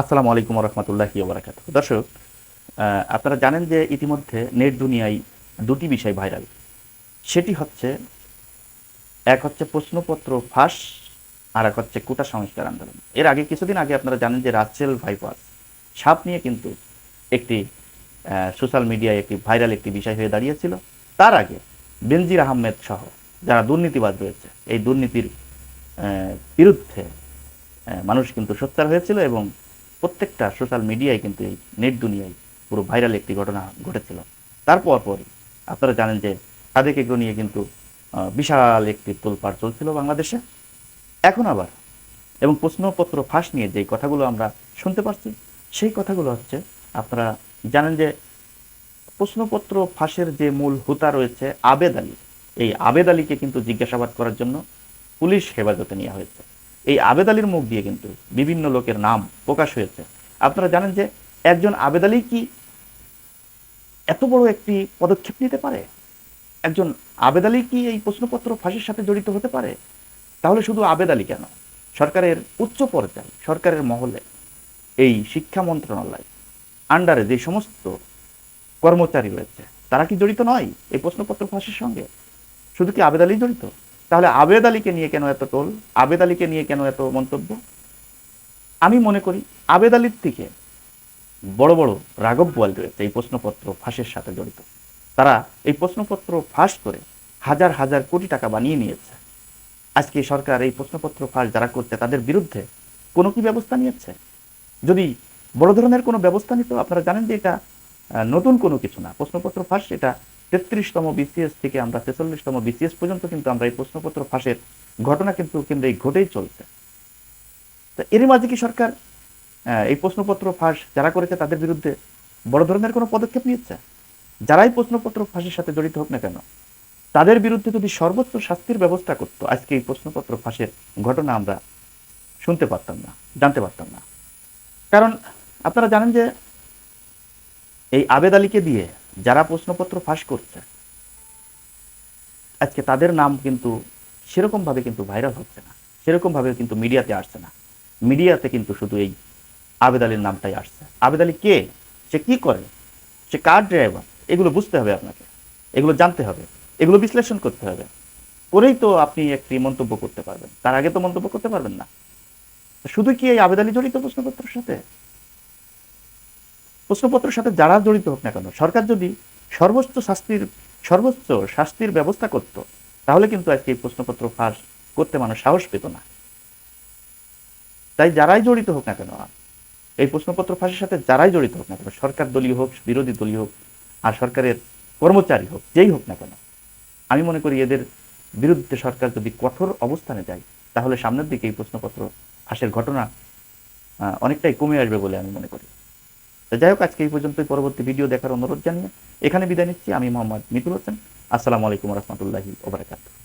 আসসালামু আলাইকুম রহমতুল্লাহি ওবরাকাত দর্শক আপনারা জানেন যে ইতিমধ্যে নেট দুনিয়ায় দুটি বিষয় ভাইরাল। সেটি হচ্ছে, এক হচ্ছে প্রশ্নপত্র ফাঁস, আর এক হচ্ছে কোটা সংস্কার আন্দোলন। এর আগে কিছুদিন আগে আপনারা জানেন যে রাসেল ভাইপাস সাপ নিয়ে কিন্তু একটি সোশ্যাল মিডিয়ায় একটি ভাইরাল একটি বিষয় হয়ে দাঁড়িয়েছিল। তার আগে বেনজির আহমেদ সহ যারা দুর্নীতিবাদ রয়েছে, এই দুর্নীতির বিরুদ্ধে মানুষ কিন্তু সোচ্চার হয়েছিল এবং প্রত্যেকটা সোশ্যাল মিডিয়ায় কিন্তু এই নেট দুনিয়ায় পুরো ভাইরাল একটি ঘটনা ঘটেছিল। তারপর পরই আপনারা জানেন যে সাদেক এগুলো নিয়ে কিন্তু বিশাল একটি তোলপাড় চলছিল বাংলাদেশে। এখন আবার এবং প্রশ্নপত্র ফাঁস নিয়ে যে কথাগুলো আমরা শুনতে পাচ্ছি, সেই কথাগুলো হচ্ছে আপনারা জানেন যে প্রশ্নপত্র ফাঁসের যে মূল হুতা রয়েছে আবেদ আলী, এই আবেদ আলীকে কিন্তু জিজ্ঞাসাবাদ করার জন্য পুলিশ হেফাজতে নেওয়া হয়েছে। এই আবেদ আলীর মুখ দিয়ে কিন্তু বিভিন্ন লোকের নাম প্রকাশ হয়েছে। আপনারা জানেন যে একজন আবেদ আলী কি এত বড় একটি পদক্ষেপ নিতে পারে? একজন আবেদ আলী কি এই প্রশ্নপত্র ফাঁসের সাথে জড়িত হতে পারে? তাহলে শুধু আবেদ আলী কেন? সরকারের উচ্চ পর্যায়ে, সরকারের মহলে, এই শিক্ষা মন্ত্রণালয় আন্ডারে যে সমস্ত কর্মচারী রয়েছে, তারা কি জড়িত নয় এই প্রশ্নপত্র ফাঁসের সঙ্গে? শুধু কি আবেদ আলী জড়িত? তাহলে আবেদ আলীকে নিয়ে কেন এত টোল? আবেদ আলীকে নিয়ে কেন এত মন্তব্য? আমি মনে করি আবেদ আলীর থেকে বড় বড় রাঘব বোয়াল রয়েছে এই প্রশ্নপত্র ফাঁসের সাথে জড়িত। তারা এই প্রশ্নপত্র ফাঁস করে হাজার হাজার কোটি টাকা বানিয়ে নিয়েছে। আজকে সরকার এই প্রশ্নপত্র ফাঁস যারা করছে, তাদের বিরুদ্ধে কোনো কি ব্যবস্থা নিয়েছে? যদি বড় ধরনের কোনো ব্যবস্থা নিত, আপনারা জানেন যে এটা নতুন কোনো কিছু না। প্রশ্নপত্র ফাঁস, এটা তেত্রিশতম বিসিএস থেকে আমরা ছেচল্লিশতম বিসিএস পর্যন্ত কিন্তু আমরা এই প্রশ্নপত্র ফাঁসের ঘটনা কিন্তু কেন্দ্রে ঘটেই চলছে। তো এরই মাঝে কি সরকার এই প্রশ্নপত্র ফাঁস যারা করেছে তাদের বিরুদ্ধে বড় ধরনের কোনো পদক্ষেপ নিয়েছে? যারাই প্রশ্নপত্র ফাঁসের সাথে জড়িত হোক না কেন, তাদের বিরুদ্ধে যদি সর্বোচ্চ শাস্তির ব্যবস্থা করতো, আজকে এই প্রশ্নপত্র ফাঁসের ঘটনা আমরা শুনতে পারতাম না, জানতে পারতাম না। কারণ আপনারা জানেন যে এই আবেদ আলীকে দিয়ে যারা প্রশ্নপত্র ফাঁস করছে, আজকে তাদের নাম কিন্তু সেরকমভাবে কিন্তু ভাইরাল হচ্ছে না, সেরকমভাবে কিন্তু মিডিয়াতে আসছে না। মিডিয়াতে কিন্তু শুধু এই আবেদ আলীর নামটাই আসছে। আবেদ আলী কে? সে কি করে? সে কার ড্রাইভার? এগুলো বুঝতে হবে আপনাকে, এগুলো জানতে হবে, এগুলো বিশ্লেষণ করতে হবে। করেই তো আপনি একটি মন্তব্য করতে পারবেন। তার আগে তো মন্তব্য করতে পারবেন না। শুধু কি এই আবেদ আলী জড়িত প্রশ্নপত্রের সাথে? প্রশ্নপত্রের সাথে যারা জড়িত হোক না কেন, সরকার যদি সর্বোচ্চ শাস্তির সর্বোচ্চ শাস্তির ব্যবস্থা করত, তাহলে কিন্তু আজকে এই প্রশ্নপত্র ফাঁস করতে মানুষ সাহস পেত না। তাই যারাই জড়িত হোক না কেন, এই প্রশ্নপত্র ফাঁসের সাথে যারাই জড়িত হোক না কেন, সরকার দলীয় হোক, বিরোধী দলীয় হোক, আর সরকারের কর্মচারী হোক, যেই হোক না কেন, আমি মনে করি এদের বিরুদ্ধে সরকার যদি কঠোর অবস্থানে যায়, তাহলে সামনের দিকে এই প্রশ্নপত্র ফাঁসের ঘটনা অনেকটাই কমে আসবে বলে আমি মনে করি। তো যাই হোক, আজকে এই পর্যন্তই। পরবর্তী ভিডিও দেখার অনুরোধ জানিয়ে এখানে বিদায় নিচ্ছি। আমি মোহাম্মদ মিতুল হোসেন। আসসালামু আলাইকুম রহমতুল্লাহি ওবরাকাতুহ